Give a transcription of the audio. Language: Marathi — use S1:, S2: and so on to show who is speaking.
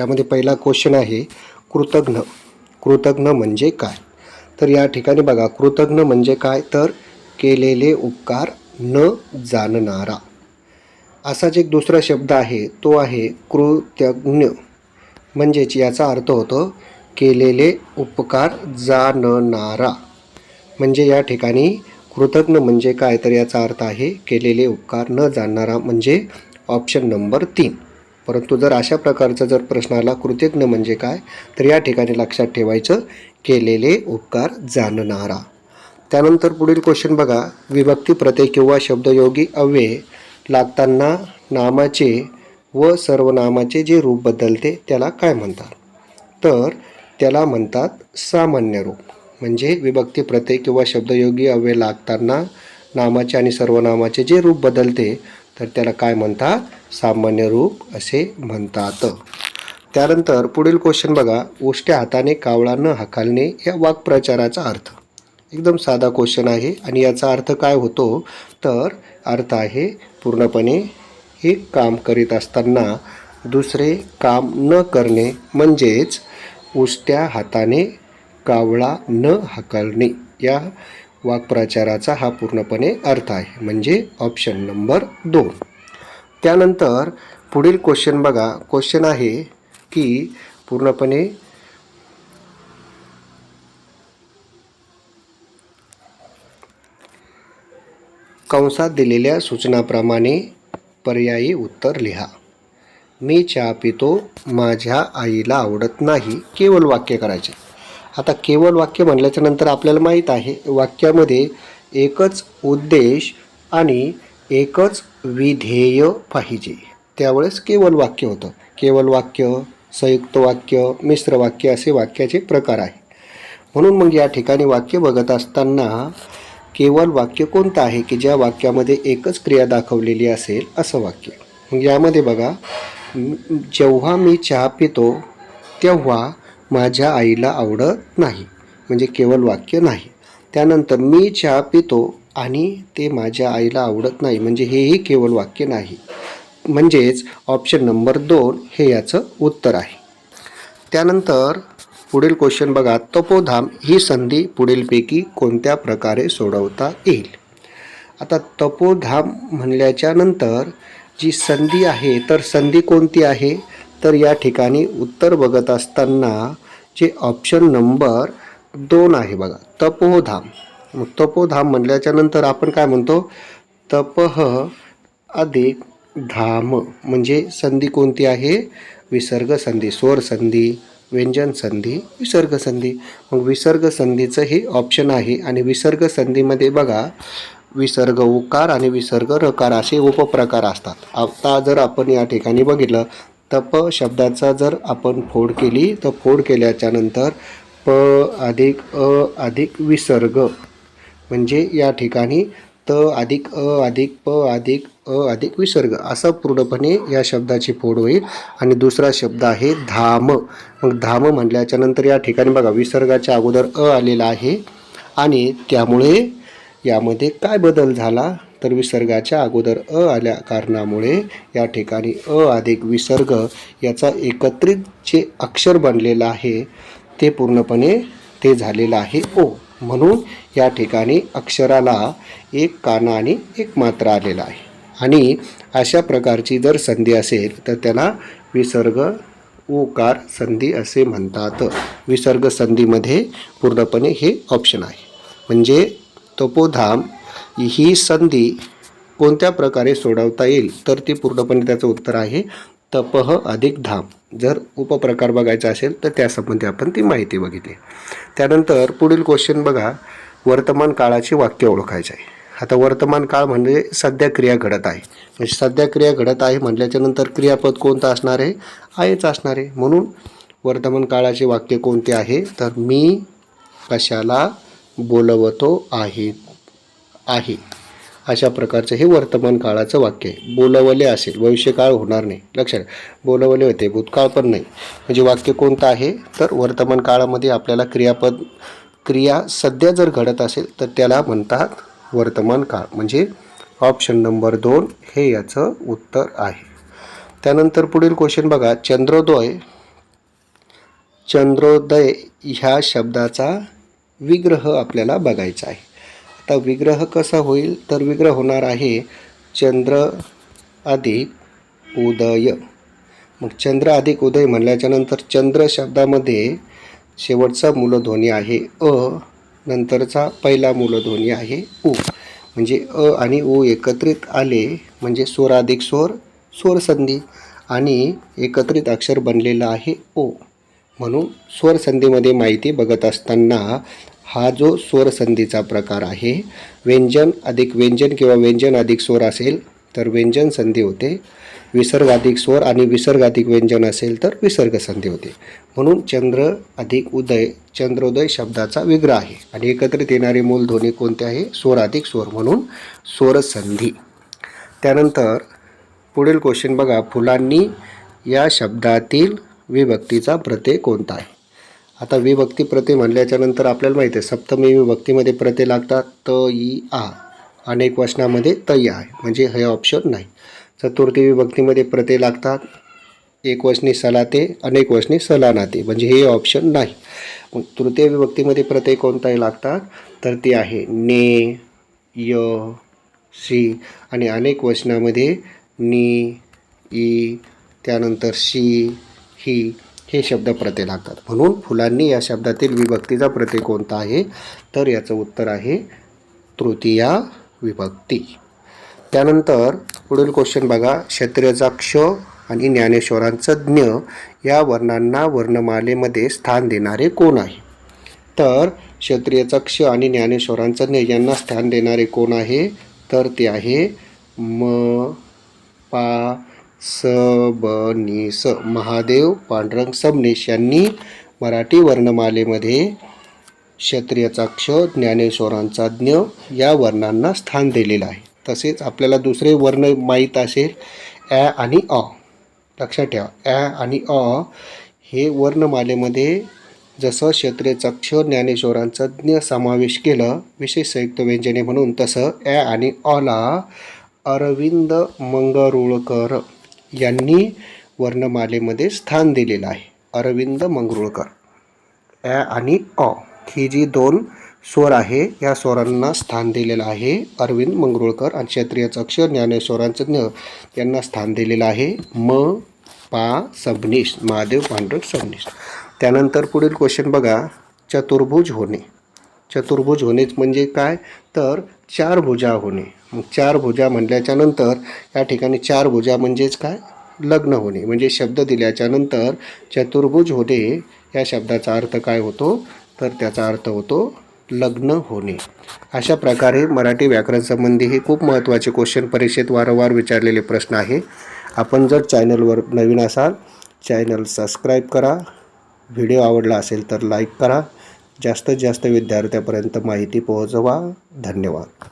S1: यामध्ये पहिला क्वेश्चन आहे कृतज्ञ. कृतज्ञ म्हणजे काय? तर या ठिकाणी बघा कृतज्ञ म्हणजे काय? तर केलेले उपकार न जाणणारा. असाच एक दुसरा शब्द आहे तो आहे कृतज्ञ. म्हणजेच याचा अर्थ होतो केलेले उपकार जाणणारा. म्हणजे या ठिकाणी कृतज्ञ म्हणजे काय? तर याचा अर्थ आहे केलेले उपकार न जाणणारा म्हणजे ऑप्शन नंबर तीन. परंतु जर अशा प्रकारचा जर प्रश्न आला कृतज्ञ म्हणजे काय तर या ठिकाणी लक्षात ठेवायचं केलेले उपकार जाणणारा. त्यानंतर पुढील क्वेश्चन बघा. विभक्ती प्रत्यय किंवा शब्दयोगी अव्यय लागताना नामाचे व सर्वनामाचे जे रूप बदलते त्याला काय म्हणतात? तर त्याला म्हणतात सामान्य रूप. म्हणजे विभक्ती प्रत्यय किंवा शब्दयोगी अव्यय लागताना नामाचे आणि सर्वनामाचे जे रूप बदलते तर त्याला काय म्हणतात? सामान्य रूप असे म्हणतात. त्यानंतर पुढील क्वेश्चन बघा. उष्ट्या हाताने कावळा न हकालणे या वाक्प्रचाराचा अर्थ. एकदम साधा क्वेश्चन आहे आणि याचा अर्थ काय होतो? तर अर्थ आहे पूर्णपणे एक काम करीत असताना दुसरे काम न करणे म्हणजेच उष्ट्या हाताने कावळा न हकलणे. या वाक्प्रचाराचा हा पूर्णपणे अर्थ आहे. म्हणजे ऑप्शन नंबर दोन. त्यानंतर पुढील क्वेश्चन बघा. क्वेश्चन आहे की पूर्णपणे कंसात दिलेल्या सूचनाप्रमाणे पर्यायी उत्तर लिहा. मी चहा पितो माझ्या आईला आवडत नाही केवळ वाक्य करायचे. आता केवळ वाक्य म्हणल्याच्या नंतर आपल्याला माहीत आहे वाक्यामध्ये एकच उद्देश आणि एकच विधेय पाहिजे. त्यावेळेस केवळ वाक्य होतं. केवळ वाक्य संयुक्त वाक्य मिश्र वाक्य असे वाक्याचे प्रकार आहे. म्हणून मग या ठिकाणी वाक्य बघत असताना केवळ वाक्य कोणतं आहे की ज्या वाक्यामध्ये एकच क्रिया दाखवलेली असेल असं वाक्य. मग यामध्ये बघा जेव्हा मी चहा पितो तेव्हा माझ्या आईला आवडत नाही. म्हणजे केवळ वाक्य नाही. त्यानंतर मी चहा पितो आणि ते माझ्या आईला आवडत नाही. म्हणजे हेही केवळ वाक्य नाही. म्हणजेच ऑप्शन नंबर दोन हे याचं उत्तर आहे. त्यानंतर पुढील क्वेश्चन बघा. तपोधाम ही संधी पुढीलपैकी कोणत्या प्रकारे सोडवता येईल? आता तपोधाम म्हणल्याच्या नंतर जी संधी आहे तर संधी कोणती आहे? तर या ठिकाणी उत्तर बघत असताना जे ऑप्शन नंबर दोन आहे बघा. तपोधाम. मग तपोधाम म्हणल्याच्या नंतर आपण काय म्हणतो? तपह अधिक धाम. म्हणजे संधी कोणती आहे? विसर्ग संधी स्वर संधी व्यंजन संधी विसर्ग संधी. मग विसर्ग संधीचं हे ऑप्शन आहे आणि विसर्ग संधीमध्ये बघा विसर्ग उकार आणि विसर्ग रकार असे उपप्रकार असतात. आता जर आपण या ठिकाणी बघितलं तप शब्दाचा जर आपण फोड केली तर फोड केल्याच्यानंतर प अधिक अ अधिक विसर्ग. म्हणजे या ठिकाणी त अधिक अ अधिक प अधिक अ अधिक विसर्ग. असं पूर्णपणे या शब्दाची फोड होईल. आणि दुसरा शब्द आहे धाम. मग धाम म्हटल्याच्या नंतर या ठिकाणी बघा विसर्गाच्या अगोदर अ आलेला आहे. आणि त्यामुळे यामध्ये काय बदल झाला? तर विसर्गाच्या अगोदर अ आल्या कारणामुळे या ठिकाणी अ अधिक विसर्ग याचा एकत्रित जे अक्षर बनलेलं आहे. ते पूर्णपणे ते झालेलं आहे. ओ. म्हणून या ठिकाणी अक्षराला एक काना आणि एक मात्रा आलेला आहे. आणि अशा प्रकारची जर संधी असेल तर त्याला विसर्ग ओकार संधी असे म्हणतात. विसर्ग संधीमध्ये पूर्णपणे हे ऑप्शन आहे. म्हणजे तपोधाम ही संधी कोणत्या प्रकारे सोडवता येईल? तर ती पूर्णपणे त्याचं उत्तर आहे तपह अधिक धाम. जर उपप्रकार बघायचा असेल तर त्यासंबंधी आपण ती माहिती बघितली. त्यानंतर पुढील क्वेश्चन बघा. वर्तमान काळाची वाक्य ओळखायचे आहे. आता वर्तमान काळ म्हणजे सध्या क्रिया घडत आहे. म्हणजे सध्या क्रिया घडत आहे म्हटल्याच्या नंतर क्रियापद कोणतं असणार आहे? आहेच असणार आहे. म्हणून वर्तमान काळाचे वाक्य कोणते आहे? तर मी कशाला बोलवतो आहे? आहे. अशा प्रकारचं हे वर्तमान काळाचं वाक्य आहे. बोलवले असेल भविष्यकाळ होणार नाही. लक्षात बोलवले होते भूतकाळ पण नाही. म्हणजे वाक्य कोणतं आहे? तर वर्तमान काळामध्ये आपल्याला क्रियापद क्रिया सध्या जर घडत असेल तर त्याला म्हणतात वर्तमान काळ. म्हणजे ऑप्शन नंबर दोन हे याचं उत्तर आहे. त्यानंतर पुढील क्वेश्चन बघा. चंद्रोदय चंद्रोदय ह्या शब्दाचा विग्रह आपल्याला बघायचा आहे. आता विग्रह कसा होईल तर विग्रह होणार आहे चंद्र अधिक उदय. मग चंद्र अधिक उदय म्हणल्याच्या नंतर चंद्र शब्दामध्ये शेवटचा मूलध्वनी आहे अ नंतरचा पहिला मूलध्वनी आहे उ. म्हणजे अ आणि उ एकत्रित आले म्हणजे स्वर अधिक स्वर स्वर संधी आणि एकत्रित अक्षर बनलेलं आहे ओ. म्हणून स्वर संधीमध्ये माहिती बघत असताना हा जो स्वरसंधीचा प्रकार आहे व्यंजन अधिक व्यंजन किंवा व्यंजन अधिक स्वर असेल तर व्यंजन संधी होते. विसर्गाधिक स्वर आणि विसर्गाधिक व्यंजन असेल तर विसर्ग संधी होते. म्हणून चंद्र अधिक उदय चंद्रोदय शब्दाचा विग्रह आहे. आणि एकत्रित येणारे मूल ध्वनी कोणते आहे? स्वर अधिक स्वर म्हणून स्वरसंधी त्यानंतर पुढील क्वेश्चन बघा. फुलांनी या शब्दातील विभक्तीचा प्रत्यय कोणता आहे? आता विभक्ती प्रत्यय म्हणल्याच्या नंतर आपल्याला माहिती आहे सप्तमी विभक्तीमध्ये प्रत्यय लागतात त ई आ. अनेक वचनामध्ये त या आहे. म्हणजे हे ऑप्शन नाही. चतुर्थी विभक्तीमध्ये प्रत्यय लागतात एक वचनी सलाते अनेक वचनी सलानाते. म्हणजे हे ऑप्शन नाही. मग तृतीय विभक्तीमध्ये प्रत्यय कोणताही लागतात तर ते आहे ने य सी आणि अनेक वचनामध्ये नी ई त्यानंतर शी ही. हे शब्द प्रत्यय लागतात. म्हणून फुलांनी या शब्दातील विभक्तीचा प्रत्यय कोणता आहे? तर याचं उत्तर आहे तृतीया विभक्ती. त्यानंतर पुढील क्वेश्चन बघा. क्षत्रियचा क्ष आणि ज्ञानेश्वरांचं ज्ञ या वर्णांना वर्णमालेमध्ये स्थान देणारे कोण आहे? तर क्षत्रियचा क्ष आणि ज्ञानेश्वरांचं ज्ञ यांना स्थान देणारे कोण आहे? तर ते आहे म पा सबनीस महादेव पांडुरंग सबनीस यांनी मराठी वर्णमालेमध्ये क्षत्रियचा क्ष ज्ञानेश्वरांचा ज्ञ या वर्णांना स्थान दिलेलं आहे. तसेच आपल्याला दुसरे वर्ण माहीत असेल ॲ आणि अ. लक्षात ठेवा ॲ आणि अ हे वर्णमालेमध्ये जसं क्षत्रियचा क्ष ज्ञानेश्वरांचं ज्ञ समावेश केलं विशेष संयुक्त व्यंजने म्हणून तसं ॲ आणि अला अरविंद मंगरुळकर यांनी वर्णमालेमध्ये स्थान दिलेलं आहे. अरविंद मंगरुळकर. ॲ आणि अ ही जी दोन स्वर आहे या स्वरांना स्थान दिलेलं आहे अरविंद मंगरुळकर आणि क्षत्रिय अक्षर ज्ञानेश्वरांचं ज्ञ यांना स्थान दिलेलं आहे. म पा सबनीश महादेव पांडुरंग सबनीश त्यानंतर पुढील क्वेश्चन बघा. चतुर्भुज होणे. चतुर्भुज होणेच म्हणजे काय? तर चार भुजा होणे. मग चार भुजा म्हणल्याच्या नंतर या ठिकाणी चार भुजा म्हणजेच काय? लग्न होणे. म्हणजे शब्द दिल्याच्या नंतर चतुर्भुज होणे या शब्दाचा अर्थ काय होतो? तर त्याचा अर्थ होतो लग्न होणे. अशा प्रकारे मराठी व्याकरण संबंधी हे खूप महत्त्वाचे क्वेश्चन परीक्षेत वारंवार विचारलेले प्रश्न आहे. आपण जर चॅनलवर नवीन असाल चॅनल सबस्क्राईब करा. व्हिडिओ आवडला असेल तर लाईक करा. जास्तीत जास्त विद्यार्थ्यापर्यंत माहिती पोहोचवा. धन्यवाद.